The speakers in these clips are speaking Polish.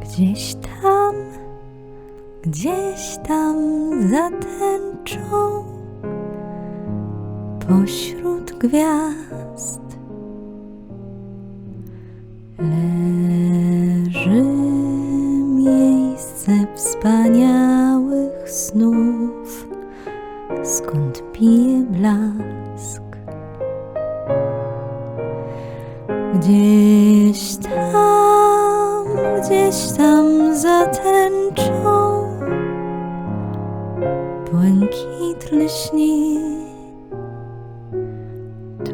Gdzieś tam, gdzieś tam za tęczą, pośród gwiazd leży miejsce wspaniałych snów, skąd pije blask. Gdzieś tam, gdzieś tam za tęczą błękit lśni. To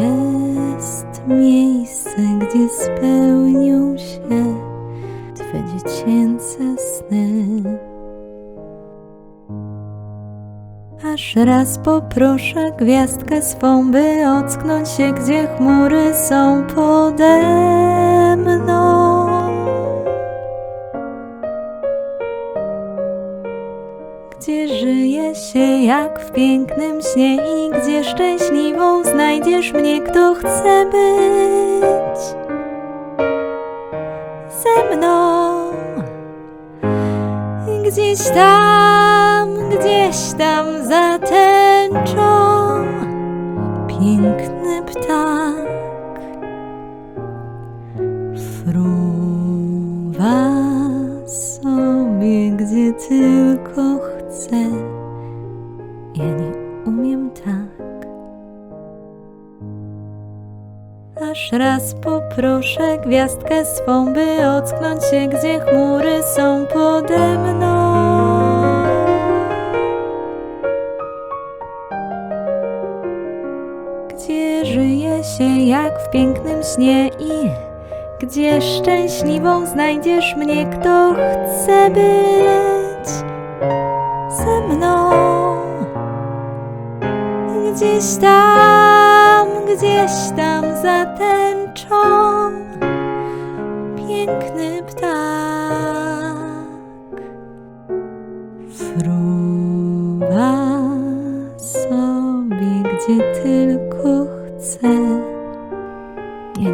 jest miejsce, gdzie spełnią się Twe dziecięce sny. Aż raz poproszę gwiazdkę swą, by ocknąć się, gdzie chmury są pode mną. Gdzie żyje się jak w pięknym śnie i gdzie szczęśliwą znajdziesz mnie, kto chce być ze mną. Gdzieś tam, gdzieś tam za tęczą piękny fruwa sobie, gdzie tylko chce. Ja nie umiem tak. Aż raz poproszę gwiazdkę swą, by ocknąć się, gdzie chmury są pode mną. Gdzie żyje się jak w pięknym śnie i gdzie szczęśliwą znajdziesz mnie, kto chce być ze mną. Gdzieś tam, gdzieś tam za tęczą piękny ptak. Fruwa sobie gdzie tylko chce. Nie